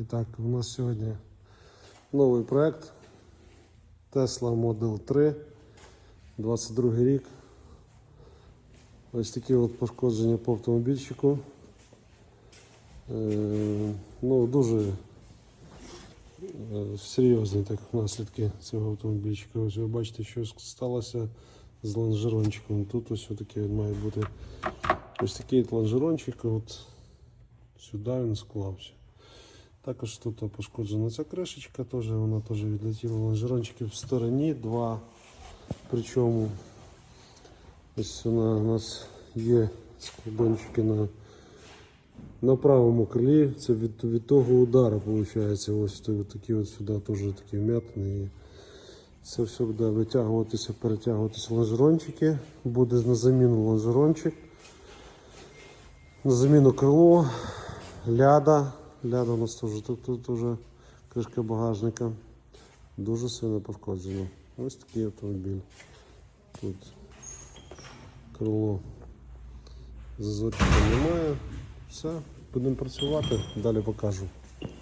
І так, у нас сьогодні новий проект Tesla Model 3, 22 рік. Ось такі от пошкодження по автомобільчику. Е, ну, дуже е, серйозні так, наслідки цього автомобільчика. Ось ви бачите, що сталося з лонжерончиком. Тут ось таке має бути ось такий лонжерончик. От сюди він склався. Також тут пошкоджена ця кришечка, теж, вона теж відлетіла. Лонжерончики в стороні, два. Причому ось вона у нас є складончики на, на правому крилі. Це від, від того удару виходить. Ось такі от сюди теж такі вмятини. Це все буде витягуватися, перетягуватися лонжерончики. Буде на заміну лонжерончик. На заміну крило, ляда. Ляда у нас теж тут, тут уже кришка багажника. Дуже сильно пошкоджена. Ось такий автомобіль. Тут крило зазорчика немає. Все, будемо працювати, далі покажу.